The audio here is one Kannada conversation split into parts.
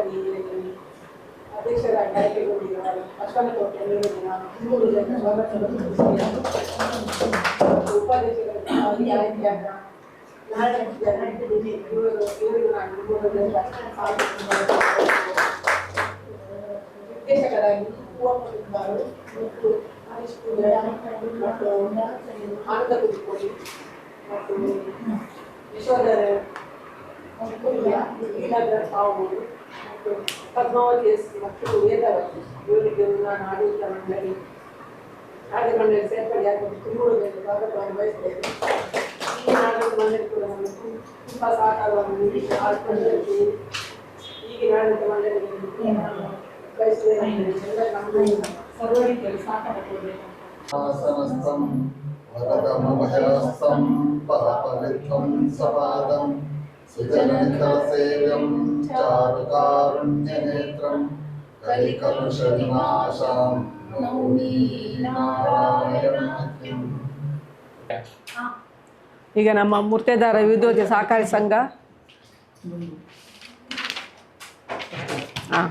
ಆಡಳಿತ ಮಂಡಳಿಯಲ್ಲಿ ಅಧ್ಯಕ್ಷರಾಗಿ ಆಯ್ಕೆಗೊಂಡಿರುವ ಅಶ್ವನಕೋಟೆ ನಿಯೋಜನ ಮೂರು ಜನ ಸ್ವಾಗತ ಉಪಾಧ್ಯಕ್ಷರಾಗಿ ಆಯ್ಕೆಯಾದ ನಾರಾಯಣ ಪೂಜಾರಿ ಇವರು ಇವರಿಗೂ ನಾನು ಮೂರು ಜನ ನಿರ್ದೇಶಕರಾಗಿ ಹೂವಪ್ಪ ಕುಮಾರು ಮತ್ತು ಹರೀಶ್ ಪೂಜಾರಿ ಮತ್ತು ಆನಂದ ಕುದಿಕೋಡಿ ಮತ್ತು ಯಶೋಧರ ಲೀಲಾಧರ ಸಾವು ಮತ್ತು ಪದ್ಮಾವತಿ ಎಸ್ ಮಕ್ಕಳು ವೇದವತಿ ಇವರಿಗೆ ನಾನು ಆಡಳಿತ ಮಂಡಳಿ ಆಡಳಿತ ಮಂಡಳಿ ಸೇರ್ಪಡೆ ಆಗಿ ತುಂಬುಡುಗರಿಗೆ ಭಾಗವನ್ನು ಬಯಸ್ತೇನೆ ಈ ಆಡಳಿತ ಮಂಡಳಿ ಕೂಡ ನಮಗೆ ತುಂಬ ಸಹಕಾರವನ್ನು ನೀಡಿ ಆಡ್ಕೊಂಡು ಈಗಿನ ಆಡಳಿತ ಮಂಡಳಿಗೆ ಬಯಸ್ತೇನೆ ನಮ್ಮದು ಸರ್ವರಿಗೆಲ್ಲ ಸಹಕಾರ ಕೊಡಬೇಕು ಆಸನಸ್ಥಂ ವರದ ಮಮಹರಸ್ಥಂ ಪರಪವಿತ್ರಂ ಸಪಾದಂ सुजननिखरसेव्यं चारुकारुण्यनेत्रं कलिकलुषविनाशां नौमि नारायणमख्यम् ಈಗ ನಮ್ಮ ಮುರ್ತೇದಾರ ವಿದ್ಯೋತಿ ಸಹಕಾರಿ ಸಂಘ ಹಾಂ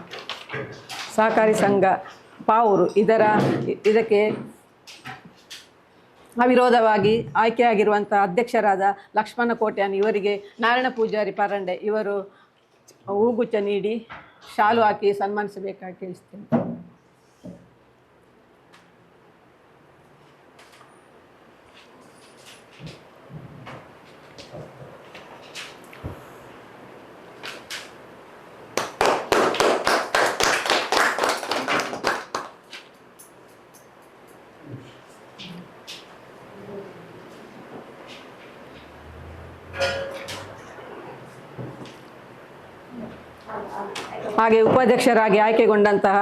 ಸಹಕಾರಿ ಸಂಘ ಪಾವೂರು ಇದರ ಇದಕ್ಕೆ ಅವಿರೋಧವಾಗಿ ಆಯ್ಕೆಯಾಗಿರುವಂಥ ಅಧ್ಯಕ್ಷರಾದ ಲಕ್ಷ್ಮಣ ಕೋಟ್ಯಾನ್ ಇವರಿಗೆ ನಾರಾಯಣ ಪೂಜಾರಿ ಪರಂಡೆ ಇವರು ಹೂಗುಚ್ಛ ನೀಡಿ ಶಾಲು ಹಾಕಿ ಸನ್ಮಾನಿಸಬೇಕಾಗಿ ಕೇಳಿಸ್ತೇನೆ. ಹಾಗೆ ಉಪಾಧ್ಯಕ್ಷರಾಗಿ ಆಯ್ಕೆಗೊಂಡಂತಹ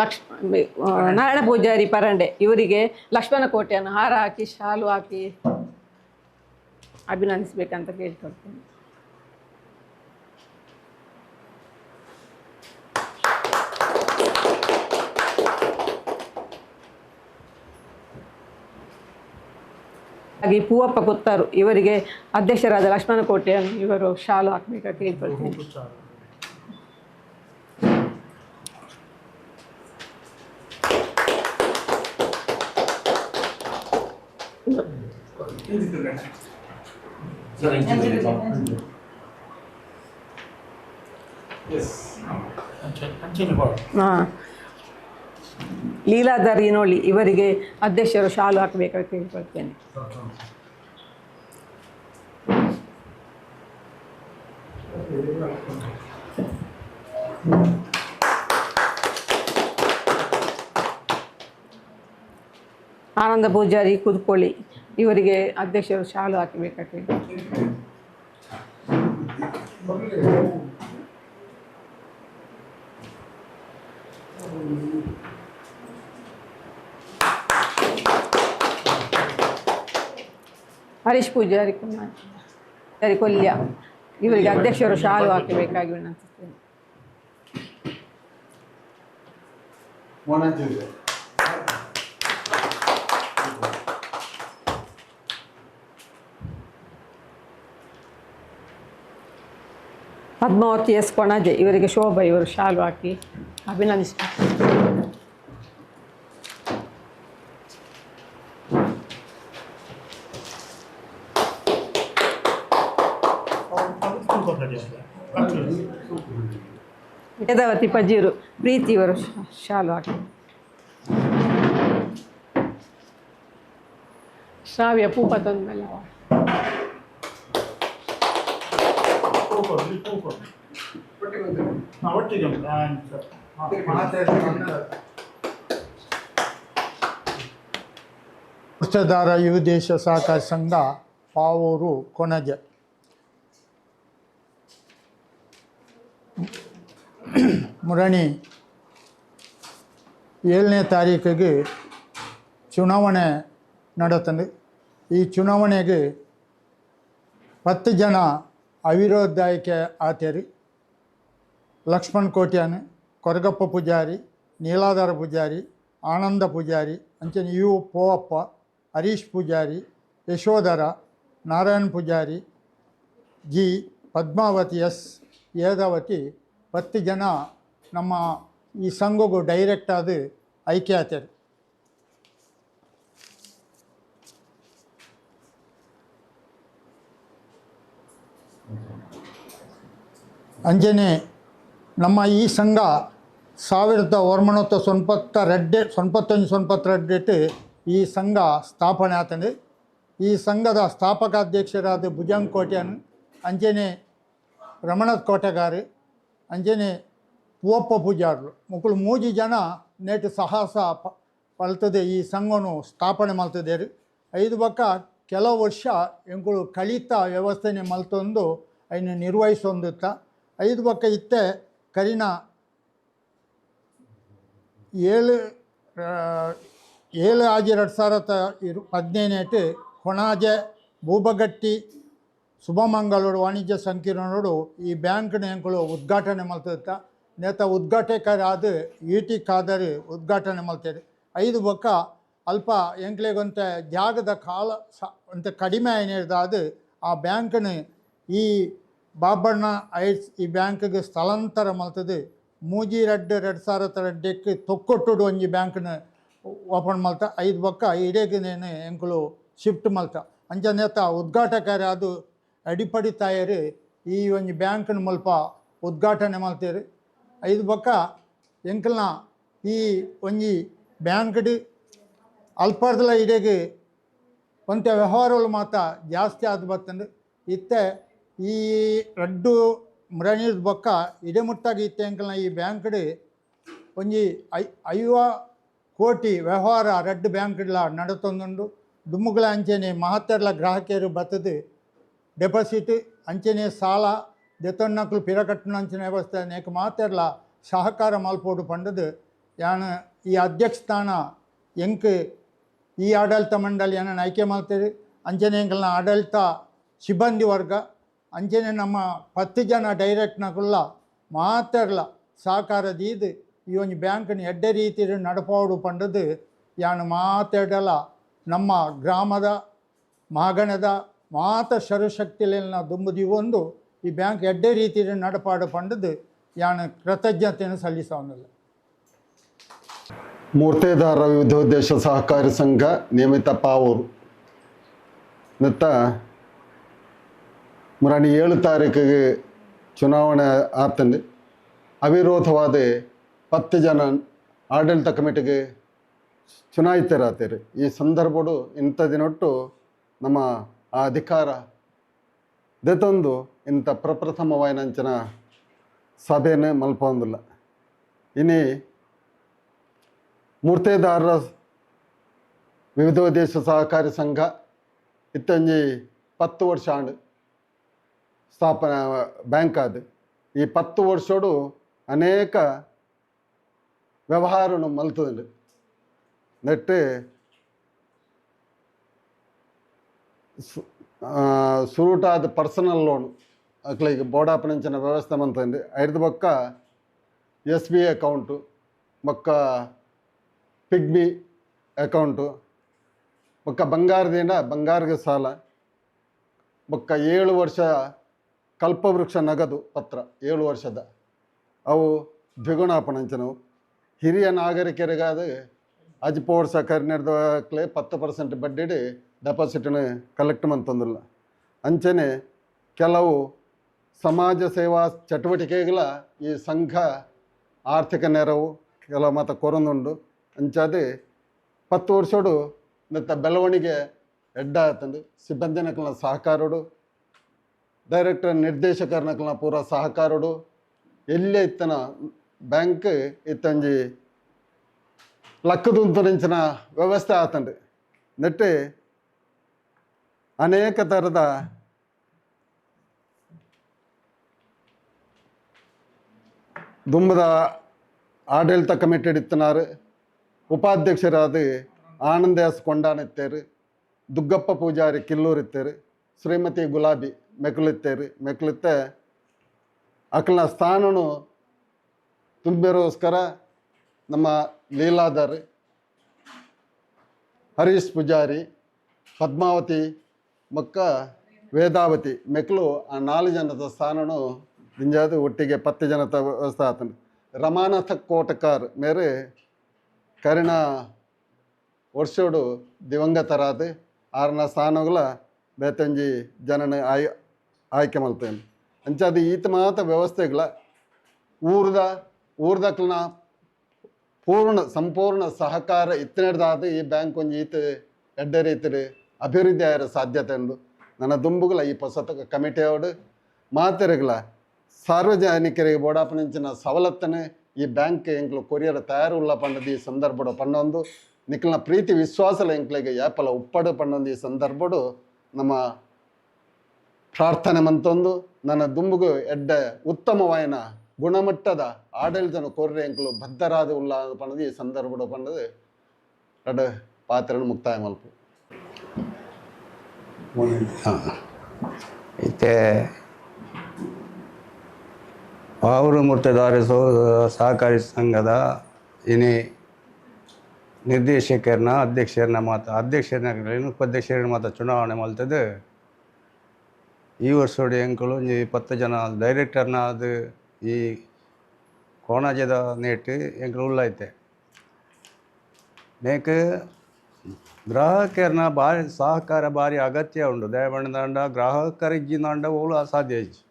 ಲಕ್ಷ್ ನಾರಾಯಣ ಪೂಜಾರಿ ಪರಂಡೆ, ಇವರಿಗೆ ಲಕ್ಷ್ಮಣ ಕೋಟೆಯನ್ನು ಹಾರ ಹಾಕಿ, ಶಾಲು ಹಾಕಿ ಅಭಿನಂದಿಸಬೇಕಂತ ಕೇಳ್ಕೊಳ್ತೇನೆ. ಹಾಗೆ ಪೂವಪ್ಪ ಕುತ್ತರು, ಇವರಿಗೆ ಅಧ್ಯಕ್ಷರಾದ ಲಕ್ಷ್ಮಣ ಕೋಟೆಯನ್ನು ಇವರು ಶಾಲು ಹಾಕಬೇಕಾಗಿ ಕೇಳ್ಕೊಳ್ತೇನೆ. ಹಾಂ. ಲೀಲಾಧರ್ ನೋಡಿ ಇವರಿಗೆ ಅಧ್ಯಕ್ಷರು ಶಾಲು ಹಾಕಬೇಕಾಗಿ ಕೇಳ್ಕೊಳ್ತೇನೆ ಆನಂದ ಪೂಜಾರಿ ಕುದ್ಕೊಳ್ಳಿ. ಇವರಿಗೆ ಅಧ್ಯಕ್ಷರು ಶಾಲು ಹಾಕಬೇಕಾಗಿ ಕೇಳ್ಕೊಳ್ತೇನೆ ಹರೀಶ್ ಪೂಜಾರಿ ಕುಮಾರ್ ಕೊಲ್ಯ ಇವರಿಗೆ ಅಧ್ಯಕ್ಷರು ಶಾಲು ಹಾಕಬೇಕಾಗಿ ವಿನಂತಿಸ್ತೇನೆ. ಪದ್ಮಾವತಿ ಎಸ್ ಕೊಣಜೆ, ಇವರಿಗೆ ಶೋಭಾ ಇವರು ಶಾಲು ಹಾಕಿ ಅಭಿನಂದಿಸ್ತಾರೆ ವೇದಾವತಿ ಪಜೀರು, ಪ್ರೀತಿ ಇವರು ಶಾಲು ಹಾಕಿ. ಶ್ರಾವ್ಯ ಪೂಪ ತಂದ್ಮೇಲೆ. ಅವ. ಒಟ್ಟಿಗೆ ದೇಶ ಸಹಕಾರ ಸಂಘ ಪಾವೂರು ಕೊನಜ ಮುರಣಿ ಏಳನೇ ತಾರೀಕಿಗೆ ಚುನಾವಣೆ ನಡೀತದೆ ಈ ಚುನಾವಣೆಗೆ ಹತ್ತು ಜನ ಅವಿರೋಧ ಆಯ್ಕೆ ಆತೇರಿ. ಲಕ್ಷ್ಮಣ್ ಕೋಟ್ಯಾನ್, ಕೊರಗಪ್ಪ ಪೂಜಾರಿ, ನೀಲಾಧಾರ ಪೂಜಾರಿ, ಆನಂದ ಪೂಜಾರಿ, ಅಂಚನೆ U Povappa, Harish Poojari, Yashodhara, Narayan Poojari, G Padmavathi S Vedavathi ಹತ್ತು ಜನ ನಮ್ಮ ಈ ಸಂಘಗೂ ಡೈರೆಕ್ಟ್ ಆದ ಆಯ್ಕೆ ಆತಾರೆ. ಅಂಜನೆ, ನಮ್ಮ ಈ ಸಂಘ ಸಾವಿರದ ಒಂಬೈನೂರ ಸೊನ್ಪತ್ತ ರೆಡ್ಡೆ ಸೊನ್ಪತ್ತೊಂದು ಸೊನ್ಪತ್ತೆರಡು ಈ ಸಂಘ ಸ್ಥಾಪನೆ ಆತಂದು ಈ ಸಂಘದ ಸ್ಥಾಪಕ ಅಧ್ಯಕ್ಷರಾದ ಭುಜಂಗ್ ಕೋಟ್ಯಾನ್, ಅಂಜನೆ ರಮಣತ್ ಕೋಟೆಗಾರಿ, ಅಂಜನೆ ಪೂವಪ್ಪ ಪೂಜಾರರು. ಮುಕ್ಕಳು ಮೂಜಿ ಜನ ನೇಟು ಸಾಹಸ ಪಲ್ತದೆ ಈ ಸಂಘನು ಸ್ಥಾಪನೆ ಮಲ್ತದೇರು ಐದು ಬಕ್ಕ ಕೆಲವು ವರ್ಷ ಎಂಕುಳು ಕಲಿತ ವ್ಯವಸ್ಥೆನೆ ಮಲ್ತೊಂದು ಅಯ್ನ ನಿರ್ವಹಿಸೊಂದುತ್ತ ಐದು ಪಕ್ಕ ಇತ್ತೆ ಕರಿನ ಏಳು ಏಳು ಆಜಿ ಎರಡು ಸಾವಿರದ ಇರು, ಹದಿನೈದು ಕೊಣಾಜೆ ಬೂಬಗಟ್ಟಿ ಶುಭಮಂಗಳೂರು, ವಾಣಿಜ್ಯ ಸಂಕೀರ್ಣೋಡು ಈ ಬ್ಯಾಂಕ್ ಎಂಕುಲು ಉದ್ಘಾಟನೆ ಮಲ್ತಿತ್ತ ನೇತ ಉದ್ಘಾಟಕರಾದ ಇ ಟಿ ಖಾದರ್ ಉದ್ಘಾಟನೆ ಮಲ್ತೇರು ಐದು ಬೊಕ್ಕ ಅಲ್ಪ ಎಂಕ್ಲೆಗೊಂತ ಜಾಗದ ಕಾಲ ಸ, ಅಂತ ಕಡಿಮೆ ಏನಿರ್ದಾದ ಆ ಬ್ಯಾಂಕ್ನ ಈ ಬಾಬಣ್ಣ ಐಸ್ ಈ ಬ್ಯಾಂಕ್ಗೆ ಸ್ಥಳಾಂತರ ಮಲ್ತದೆ ಮೂಜಿ ರೆಡ್ ಎರಡು ಸಾವಿರದ ರೆಡ್ಡಕ್ಕೆ ತೊಕ್ಕೊಟ್ಟುಡು ಒಂಜಿ ಬ್ಯಾಂಕ್ನ ಓಪನ್ ಮಲ್ತ ಐದು ಬೊಕ್ಕ ಇಡೇಗೆ ನೇನು ಎಂಕುಲು ಶಿಫ್ಟ್ ಮಲ್ತ ಅಂಚನೇತ ಉದ್ಘಾಟಕರ ಅದು ಅಡಿಪಡಿ ತಾಯರು, ಈ ಒಂಜಿ ಬ್ಯಾಂಕ್ನ ಮುಲ್ಪ ಉದ್ಘಾಟನೆ ಮಲ್ತೀರಿ ಐದು ಬೊಕ್ಕ ಎಂಕಲ್ನ ಈ ಒಂಜಿ ಬ್ಯಾಂಕ್ಡ್ ಅಲ್ಪರ್ದಲ ಇಡೆಗೆ ಒಂತ ವ್ಯವಹಾರಗಳು ಮಾತ್ರ ಜಾಸ್ತಿ ಆದ ಬರ್ತಂದು ಇತ್ತೆ ಈ ರಡ್ಡು ಮೃಣೀರ್ ಬೊಕ್ಕ ಇಡೆಮುಟ್ಟಾಗಿ ಇತ್ತೆಂಕಲ್ನ ಈ ಬ್ಯಾಂಕ್ಡ್ ಒಂಜಿ ಐ, ಐವ ಕೋಟಿ ವ್ಯವಹಾರ ರಡ್ಡು ಬ್ಯಾಂಕ್ಡ್ಲ ನಡತೊಂದುಂಡು. ದುಮ್ಮುಗಳ ಅಂಚನೆ ಮಹತ್ತರ್ಲ ಗ್ರಾಹಕರು ಬತ್ತದು. ಡೆಪಾಸಿಟ್ ಅಂಚನೆ ಸಾಲ ದೆತೊನ್ನಕ್ಲು ಪಿರಕಟ್ಟುನ ಅಂಚನೆ ವ್ಯವಸ್ಥೆ ನೇಕ ಮಾತೆರ್ಲ ಸಹಕಾರ ಮಲ್ಪೋಡು ಪಂಡದು. ಯಾನ ಈ ಅಧ್ಯಕ್ಷ ಸ್ಥಾನ ಎಂಕ್ ಈ ಆಡಳಿತ ಮಂಡಳಿ ಏನನ್ನು ಆಯ್ಕೆ ಮಾಡ್ತೀರಿ ಅಂಚನೆ ಎಂಕಲ್ನ ಆಡಳಿತ ಸಿಬ್ಬಂದಿ ವರ್ಗ ಅಂಚನೆ ನಮ್ಮ ಹತ್ತು ಜನ ಡೈರೆಕ್ಟ್ನಗುಲ್ಲ ಮಾತೆರ್ಲ ಸಹಕಾರ ದೀದು ಈ ಒಂದು ಬ್ಯಾಂಕ್ನ ಎಡ್ಡೆ ರೀತಿ ನಡಪಾಡು ಪಂಡದು ಯಾನು ಮಾತಾಡಲ ನಮ್ಮ ಗ್ರಾಮದ, ಮಾಗಣದ ಮಾತ ಶರಶಕ್ತಿಲಿನ ದುಂಬುದಿ ಒಂದು ಈ ಬ್ಯಾಂಕ್ ಎಡ್ಡೆ ರೀತಿ ನಡಪಾಡು ಪಂಡದು ಯಾನು ಕೃತಜ್ಞತೆಯನ್ನು ಸಲ್ಲಿಸೋನಲ್ಲ. ಮೂರ್ತೇದಾರ ವಿವಿಧೋದ್ದೇಶ ಸಹಕಾರಿ ಸಂಘ, ನಿಯಮಿತ ಪಾವೂರು. ನೆತ್ತ ಮುರಾಣಿ ಏಳು ತಾರೀಕಿಗೆ ಚುನಾವಣೆ ಆತಂದು ಅವಿರೋಧವಾದ ಪತ್ತು ಜನ ಆಡಳಿತ ಕಮಿಟಿಗೆ ಚುನಾಯಿತರಾತೀರಿ ಈ ಸಂದರ್ಭಡು ಇಂಥ ದಿನೊಟ್ಟು ನಮ್ಮ ಆ ಅಧಿಕಾರ ದೆತೊಂದು ಇಂಥ ಪ್ರಪ್ರಥಮವಾಯಿನಂಚಿನ ಸಭೆಯೇ ಮಲ್ಪೊಂದಿಲ್ಲ. ಇನಿ ಮೂರ್ತೇದಾರರ ದೇಶ ಸಹಕಾರಿ ಸಂಘ ಇತ್ತಂಜಿ ಪತ್ತು ವರ್ಷ ಆಂಡ್ ಸ್ಥಾಪನೆ ಬ್ಯಾಂಕ್ ಆದ್ ಈ ಪತ್ತು ವರ್ಷೋಡು ಅನೇಕ ವ್ಯವಹಾರನು ಮಲ್ತುಂಡು ನೆಟ್ಟು ಸು- ಆ, ಸುರುಟಾದ ಪರ್ಸನಲ್ ಲೋನ್ ಅಕ್ಲಿಗೆ ಬೋಡಾಪನಂಚಿನ ವ್ಯವಸ್ಥೆ ಮಂತಂದು ಐದು ಬೊಕ್ಕ ಎಸ್ ಬಿ ಅಕೌಂಟು ಬೊಕ್ಕ ಪಿಗ್ಮಿ ಅಕೌಂಟು ಬೊಕ್ಕ ಬಂಗಾರದಿಂದ ಬಂಗಾರಿಗೆ ಸಾಲ ಬೊಕ್ಕ ಏಳು ವರ್ಷ ಕಲ್ಪವೃಕ್ಷ ನಗದು ಪತ್ರ, ಏಳು ವರ್ಷದ. ಅವು ದ್ವಿಗುಣಾಪಣಂಚನವು ಹಿರಿಯ ನಾಗರಿಕರಿಗಾದ ಅಜ್ಪ ಪೋರ್ಸ ಪತ್ತು ಪರ್ಸೆಂಟ್ ಬಡ್ಡಿಡಿ ಡೆಪಾಸಿಟ್ನ ಕಲೆಕ್ಟ್ ಮಂತಂದಿಲ್ಲ ಅಂಚನೆ ಕೆಲವು ಸಮಾಜ ಸೇವಾ ಚಟುವಟಿಕೆಗಳ ಈ ಸಂಘ ಆರ್ಥಿಕ ನೆರವು ಕೆಲವು ಮತ ಕೊರೊಂದುಂಡು. ಅಂಚಾದೆ ಪತ್ತು ವರ್ಷಡು ನೆತ್ತ ಬೆಳವಣಿಗೆ ಎಡ್ಡ ಆತಂದು ಸಿಬ್ಬಂದಿನಕಲ್ನ ಸಹಕಾರೋಡು ಡೈರೆಕ್ಟರ್ ನಿರ್ದೇಶಕರ್ನಕಲ್ನ ಪೂರ ಸಹಕಾರಡು, ಎಲ್ಲೇ ಇತ್ತನ ಬ್ಯಾಂಕ್ ಇತ್ತಂಜಿ ಲಕ್ಕದುಂತರಿಂಚಿನ ವ್ಯವಸ್ಥೆ ಆತಂಡು ನೆಟ್ಟಿ ಅನೇಕ ಥರದ ದುಂಬದ ಆಡಳಿತ ಕಮಿಟಿ ಇತ್ತನಾರು. ಉಪಾಧ್ಯಕ್ಷರಾದ ಆನಂದಾಸ್ ಕೊಂಡಾನಿತ್ತೇರು ದುಗ್ಗಪ್ಪ ಪೂಜಾರಿ ಕಿಲ್ಲೂರಿತ್ತೇರು ಶ್ರೀಮತಿ ಗುಲಾಬಿ ಮೆಕ್ಲಿತ್ತೇರು ಮೆಕ್ಲಿತ್ತೆ ಅಕ್ಲನ ಸ್ಥಾನನು ತುಂಬಿರೋಸ್ಕರ ನಮ್ಮ ಲೀಲಾಧರ್, ಹರೀಶ್ ಪೂಜಾರಿ, ಪದ್ಮಾವತಿ, ಮಕ್ಕ ವೇದಾವತಿ ಮೆಕ್ಕಲು ಆ ನಾಲ್ಕು ಜನದ ಸ್ಥಾನನು ಇಂಜಾದು ಒಟ್ಟಿಗೆ ಪತ್ತು ಜನದ ವ್ಯವಸ್ಥೆ ಆತನು ರಮಾನಾಥ ಕೋಟಕಾರ್ ಮೇರೆ ಕರಿಣ ವರ್ಷೋಡು ದಿವಂಗತರಾದ ಆರನ ಸ್ಥಾನಗಳ ಬೇತಂಜಿ ಜನನ ಆಯ್ ಆಯ್ಕೆ ಮಾಡ್ತೇನೆ. ಅಂಚಾದ ಈತ ಮಾತ ವ್ಯವಸ್ಥೆಗಳ ಊರ್ದ ಊರ್ದಕ್ಲನ ಪೂರ್ಣ, ಸಂಪೂರ್ಣ ಸಹಕಾರ ಇತ್ತಿನದಾದ ಈ ಬ್ಯಾಂಕ್ ಒಂಜಿ ಈತ ಎಡ್ಡೆ ರೀತಿಲಿ ಅಭಿವೃದ್ಧಿ ಆಯ್ರ ಸಾಧ್ಯತೆ ಎಂದು ನನ್ನ ದುಂಬುಗಳ ಈ ಪುಸ್ತಕ ಕಮಿಟಿಯೋಡು ಮಾತಿರಗಳ ಸಾರ್ವಜನಿಕರಿಗೆ ಬೋಡಾಪನಿಂಚಿನ ಸವಲತ್ತನೆ ಈ ಬ್ಯಾಂಕ್ ಎಂಕ್ಲು ಕೊರಿಯರ್ ತಯಾರು ಉಳ್ಳ ಪಂಡದ ಈ ಸಂದರ್ಭಡು ಪಂಡೊಂದು ನಿಕ್ಲಿನ ಪ್ರೀತಿ ವಿಶ್ವಾಸಲ ಎಂಕ್ಲಿಗೆ ಯಾಪಲ ಉಪ್ಪಡು ಪಂಡೊಂದು ಈ ಸಂದರ್ಭಡು ನಮ್ಮ ಪ್ರಾರ್ಥನೆ ಮಂತೊಂದು, ನನ್ನ ದುಂಬುಗು ಎಡ್ಡ ಉತ್ತಮವಾಯಿನ ಗುಣಮಟ್ಟದ ಆಡಳಿತನ ಕೊರ್ರೆ ಎಂಕ್ಲು ಬದ್ಧರಾದ ಉಲ್ಲ ಪಣದು ಈ ಸಂದರ್ಭಡು ಪಣದು. ಎಡ್ಡ ಪಾತ್ರನ ಮುಕ್ತಾಯ ಮಲ್ಪು. ಇತ್ತೆ ಪಾವೂರು ಮುರ್ತದಾರ ಸೋ, ಸಹಕಾರಿ ಸಂಘದ ಇನಿ ನಿರ್ದೇಶಕರನ್ನ ಅಧ್ಯಕ್ಷರನ್ನ ಮಾತ ಅಧ್ಯಕ್ಷರನ್ನ ಉಪಾಧ್ಯಕ್ಷರನ್ನ ಮಾತ ಚುನಾವಣೆ ಮಲ್ತದ್ದು ಈ ವರ್ಷೋಡಿ ಎಂಕುಲು ಒಂಜಿ ಇಪ್ಪತ್ತು ಜನ ಡೈರೆಕ್ಟರ್ನ ಅದು ಈ ಕೋಣಾಜದ ನೇಟ್ ಎಂಕಲು ಉಳ್ಳೈತೆ ನೇಕ ಗ್ರಾಹಕರನ್ನ ಭಾರಿ ಸಹಕಾರ ಭಾರಿ ಅಗತ್ಯ ಉಂಡು ದಯಬಣ್ಣದಾಂಡ ಗ್ರಾಹಕರಿಜ್ಜಿನಾಂಡ ಓಲು ಅಸಾಧ್ಯ ಇಜ್ಜಿ.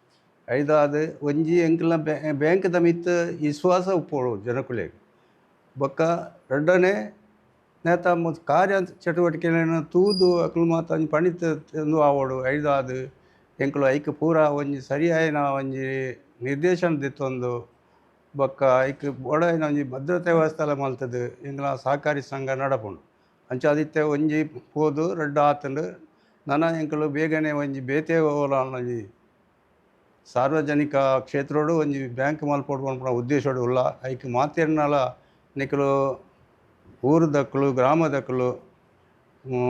ಐದಾದ ಒಂಜಿ ಎಂಕಲ್ನ ಬ್ಯಾಂಕ್ದ ಮಿತ್ ವಿಶ್ವಾಸ ಉಪ್ಪೋಳು ಜನಕುಲೆಗ್. ಬೊಕ್ಕ ಎರಡನೇ ನೇತ ಕಾರ್ಯ ಚಟುವಟಿಕೆಗಳನ್ನು ತೂದು ಅಕ್ಲು ಮಾತ ಒಂಜಿ ಪಣಿತ ತಂದು ಆವೋಡು. ಐದಾದ ಎಂಕ್ಲು ಐಕ್ ಪೂರ ಒಂಜಿ ಸರಿಯಾಯಿನ ಒಂಜಿ ನಿರ್ದೇಶನ ದಿತ್ತೊಂದು. ಬೊಕ್ಕ ಐಕ್ ಬೋಡಾಯಿನ ಒಂಜಿ ಭದ್ರತೆ ವ್ಯವಸ್ಥೆಲ ಮಲ್ತದು. ಎಂಕ್ಲ ಸಹಕಾರಿ ಸಂಘ ನಡಪುಂಡು. ಅಂಚ ಆದಿತ್ಯ ಒಂಜಿ ಪೋದು, ರಡ್ಡು ಆತಂಡು. ನನ ಎಂಕುಲು ಬೇಗನೆ ಒಂಜಿ ಬೇತೆ ಒಂಜಿ ಸಾರ್ವಜನಿಕ ಕ್ಷೇತ್ರೋಡು ಒಂಜಿ ಬ್ಯಾಂಕ್ ಮಲ್ಪೊಡು ಪನ್ಪುನ ಉದ್ದೇಶೋಡು ಉಲ್ಲ ಐಕ್ ಮಾತೆರ್ನಲ ನಿಕಲು ಊರು ದಕ್ಕಲು ಗ್ರಾಮ ಪ-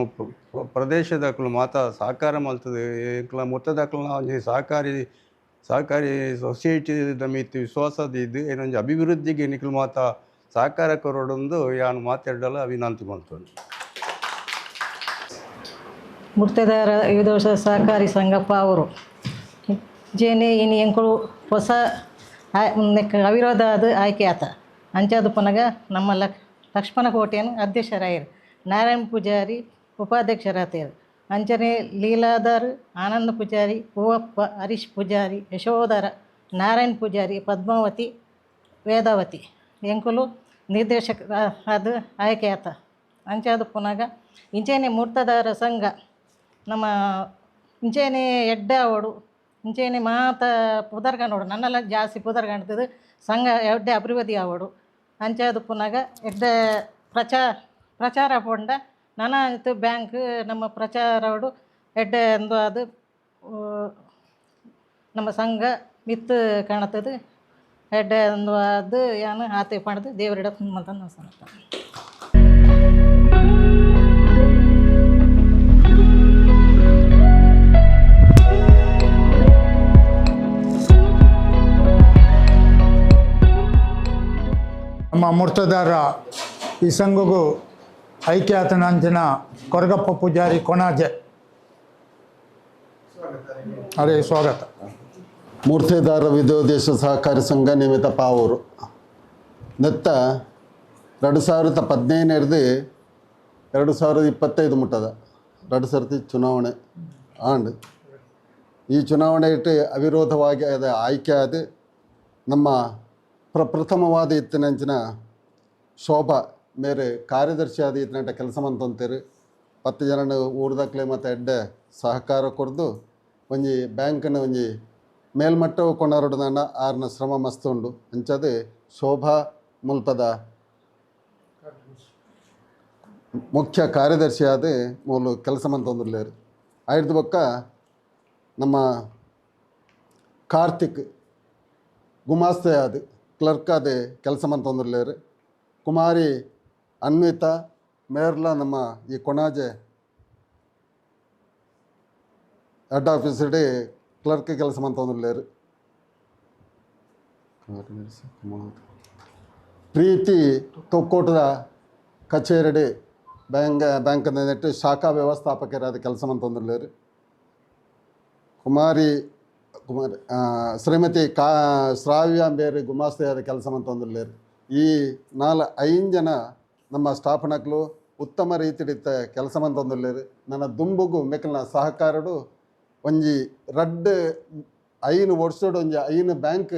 ಪ- ಪ್ರದೇಶದಕ್ಕಲು ಮಾತ ಸಹಕಾರ ಮಾಡ್ತದೆ. ಎಂಕ್ಲ ಮೊತ್ತದಕ್ಕಲ ಒಂಜಿ ಸಹಕಾರಿ ಸಹಕಾರಿ ಸೊಸೈಟಿ ಮಿತ್ ವಿಶ್ವಾಸದ ಇದ್ದು ಏನೊಂಜಿ ಅಭಿವೃದ್ಧಿಗೆ ನಿಖಲು ಮಾತ ಸಹಕಾರ ಕೊರಡೊಂದು ಯಾನು ಮಾತಾಡಲ್ಲ ವಿನಂತಿ ಮಾಡ್ತೇನೆ. ಮುಕ್ತದಾರ ವಿವಿಧ ಸಹಕಾರಿ ಸಂಘಪ್ಪ ಅವರು. ಜೇನೆ ಇನ್ನು ಎಂಕುಳು ಹೊಸ ಅವಿರೋಧ ಅದು ಆಯ್ಕೆ ಆತ. ಅಂಚಾದ ನಮ್ಮ ಲಕ್, ಲಕ್ಷ್ಮಣ ಕೋಟೆಯನ್ನು ಅಧ್ಯಕ್ಷರಾಯರು. ನಾರಾಯಣ ಪೂಜಾರಿ ಉಪಾಧ್ಯಕ್ಷರಾತೇರು ಅಂಚನೆ ಲೀಲಾಧರ್, ಆನಂದ ಪೂಜಾರಿ ಹೂವಪ್ಪ ಹರೀಶ್ ಪೂಜಾರಿ, ಯಶೋಧರ, ನಾರಾಯಣ್ ಪೂಜಾರಿ, ಪದ್ಮಾವತಿ, ವೇದಾವತಿ. ಎಂಕುಲು ನಿರ್ದೇಶಕ ಅದು ಆಯ್ಕೆ ಆತ ಅಂಚಾದ ಪುನಗ, ಇಂಚೆನೆ ಮೂರ್ತದಾರ ಸಂಘ. ನಮ್ಮ ಇಂಚೆನೆ ಎಡ್ಡ ಅವಡು, ಇಂಚೆನೆ ಮಾತ ಪುದರ್ಗನೋಡು ನನ್ನೆಲ್ಲ ಜಾಸ್ತಿ ಪುದರ್ಗಣ್ತದು ಸಂಘ ಎಡ್ಡೆ ಅಭಿವೃದ್ಧಿ ಆವಡು ಅಂಚಾದ ಪುನಗ, ಎಡ್ಡೆ ಪ್ರಚಾರ ಪ್ರಚಾರ ಪೊಂಡ. ಇದು ಬ್ಯಾಂಕ್ ನಮ್ಮ ಪ್ರಚಾರಡು ಎಡ್ಡೆ ಎಂದು ಅದು ನಮ್ಮ ಸಂಘ ಮಿತ್ತು ಕಾಣುತ್ತದೆ. ಎಡ್ಡೆ ಎಂದು ಅದು ಏನು ಆತೆ ಪಣದು ದೇವರಿಡ ಮಂತ ನಾವು ನಮ್ಮ ಮುರ್ತದಾರ ಈ ಸಂಘಗೂ ಐಕ್ಯಾತನಂಚಿನ ಕೊರಗಪ್ಪ ಪೂಜಾರಿ ಕೊಣಾಜೆ ಅದೇ ಸ್ವಾಗತ. ಮೂರ್ತಿದಾರ ವಿದ್ಯೋದೇಶ ಸಹಕಾರಿ ಸಂಘ ನಿಮಿತ ಪಾವೂರು. ನೆತ್ತ ಎರಡು ಸಾವಿರದ ಹದಿನೈದನೇರ್ದು ಎರಡು ಸಾವಿರದ ಇಪ್ಪತ್ತೈದು ಮುಟ್ಟದ ಎರಡು ಸರ್ತಿ ಚುನಾವಣೆ ಆಂಡ್ ಈ ಚುನಾವಣೆ ಇಟ್ಟು ಅವಿರೋಧವಾಗಿ ಅದ ಆಯ್ಕೆ ಆದ ನಮ್ಮ ಪ್ರಪ್ರಥಮವಾದ ಇತ್ತಿನಂಚಿನ ಶೋಭಾ ಮೇರೆ ಕಾರ್ಯದರ್ಶಿ ಆದ ಇತ್ತಿನಂಟ ಕೆಲಸ ಮಂತಂತೀರಿ ಪತ್ತು ಜನ ಊರ್ದಕ್ಲೆ ಮತ್ತು ಎಡ್ಡೆ ಸಹಕಾರ ಕೊಡ್ದು ಒಂಜಿ ಬ್ಯಾಂಕನ್ನ ಒಂಜಿ ಮೇಲ್ಮಟ್ಟ ಕೊಂಡಾರೊಡನ ಆರ್ನ ಶ್ರಮ ಮಸ್ತ್ ಉಂಡು ಅಂಚದೆ ಶೋಭಾ ಮುಲ್ಪದ ಮುಖ್ಯ ಕಾರ್ಯದರ್ಶಿ ಆದ ಮೂಲು ಕೆಲಸ ಮಂತೊಂದುಲ್ಲೇರು ಆಯ್ದು ಬೊಕ್ಕ ನಮ್ಮ ಕಾರ್ತಿಕ್ ಗುಮಾಸ್ತೆ ಆದ, ಕ್ಲರ್ಕ್ ಆದ ಕೆಲಸ ಮಂತೊಂದುಲ್ಲೇರು ಕುಮಾರಿ ಅನ್ವಿತಾ, ಮೇರ್ಲ ನಮ್ಮ ಈ ಕೊಣಾಜೆ ಹೆಡ್ ಆಫೀಸಡಿ ಕ್ಲರ್ಕ್ ಕೆಲಸ ಲೇರು ಪ್ರೀತಿ ತೊಕ್ಕೋಟದ ಕಚೇರಿ ಬ್ಯಾಂಕ್ ಬ್ಯಾಂಕ್ ನೆಟ್ಟು ಶಾಖಾ ವ್ಯವಸ್ಥಾಪಕರಾದ ಕೆಲಸ ಮಂತೊಂದುಲ್ಲೇರು ಕುಮಾರಿ ಕುಮಾರಿ ಶ್ರೀಮತಿ ಕಾ ಶ್ರಾವ್ಯಾಂಬೇರಿ ಗುಮಾಸ್ತೆಯಾದ ಕೆಲಸ ಮಂತೊಂದುಲ್ಲೇರು ಈ ನಾಲ್ ಐದು ಜನ ನಮ್ಮ ಸ್ಟಾಫ್ನಕ್ಲು ಉತ್ತಮ ರೀತಿಡಿತ್ತ ಕೆಲಸ ಮಂತೊಂದುಲ್ಲೆರ್ ನನ್ನ ದುಂಬುಗು ಮೆಕ್ಕಲ್ನ ಸಹಕಾರಡು, ಒಂಜಿ ರಡ್ಡ್ ಐನು ವರ್ಷೋಡು ಒಂಜಿ ಐನು ಬ್ಯಾಂಕ್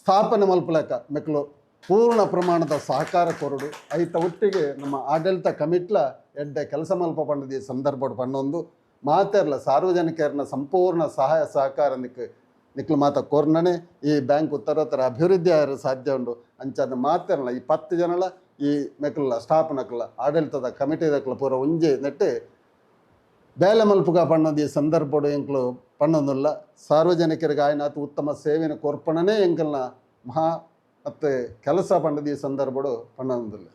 ಸ್ಥಾಪನೆ ಮಲ್ಪಲಕ ಮೆಕ್ಕಲು ಪೂರ್ಣ ಪ್ರಮಾಣದ ಸಹಕಾರ ಕೊರಡು. ಐತ ಒಟ್ಟಿಗೆ ನಮ್ಮ ಆಡಳಿತ ಕಮಿಟ್ಲ ಎಡ್ಡೆ ಕೆಲಸ ಮಲ್ಪ ಪಂಡದ ಸಂದರ್ಭ ಪಣ್ಣೊಂದು ಮಾತೆರ್ಲ ಸಾರ್ವಜನಿಕರನ್ನ ಸಂಪೂರ್ಣ ಸಹಾಯ ಸಹಕಾರ ನಿಕ್ ನಿಕ್ಲು ಮಾತ ಕೊರ್ನನೆ ಈ ಬ್ಯಾಂಕ್ ಉತ್ತರೋತ್ತರ ಅಭಿವೃದ್ಧಿ ಆಗಿರೋ ಸಾಧ್ಯ ಉಂಡು. ಅಂಚಾದ ಮಾತೆರ್ಲ ಈ ಪತ್ತು ಜನಲ ಈ ಮೆಕ್ಕಲ ಸ್ಟಾಫ್ ನಕ್ಲ, ಆಡಳಿತದ ಕಮಿಟಿದಕ್ಲ ಪೂರ ಒಂಜೆ ನೆಟ್ಟೆ ಬೇಲೆ ಮಲ್ಪುಗ ಪಣ್ಣದ ಈ ಸಂದರ್ಭಡು ಎಂಕ್ಲು ಪಣ್ಣೊಂದುಲ್ಲ. ಸಾರ್ವಜನಿಕರಿಗೆ ಆಯ್ನಾತು ಉತ್ತಮ ಸೇವೆನ ಕೊರ್ಪಣನೇ ಎಂಕಲ್ನ ಮಹಾ ಮತ್ತೆ ಕೆಲಸ ಪಣ್ಣದ ಈ ಸಂದರ್ಭಡು ಪಣ್ಣೊಂದಿಲ್ಲ.